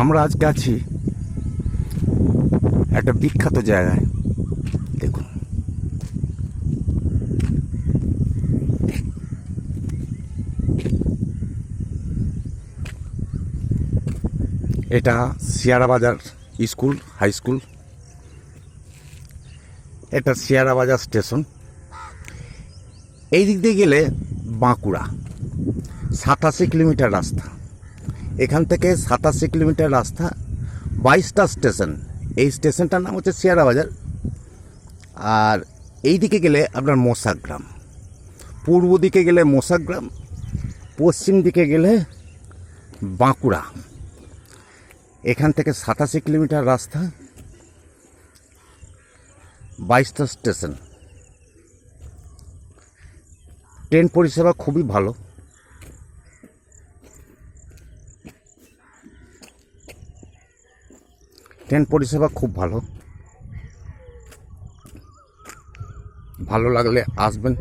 আমরা আজকে আছি একটা বিখ্যাত জায়গায়। দেখুন। এটা বাজার স্কুল, হাই স্কুল। এটা বাজার স্টেশন। এই দিক দিয়ে গেলে বাঁকুড়া, সাতাশি কিলোমিটার রাস্তা। এখান থেকে সাতাশি কিলোমিটার রাস্তা, বাইশটা স্টেশন। এই স্টেশনটার নাম হচ্ছে শিয়ারা বাজার। আর এই দিকে গেলে আপনার মোসাগ্রাম। পূর্ব দিকে গেলে মোসাগ্রাম, পশ্চিম দিকে গেলে বাঁকুড়া। এখান থেকে সাতাশি কিলোমিটার রাস্তা, বাইশটা স্টেশন। ট্রেন পরিষেবা খুবই ভালো। ট্রেন পরিষেবা খুব ভালো। ভালো লাগলে আসবেন।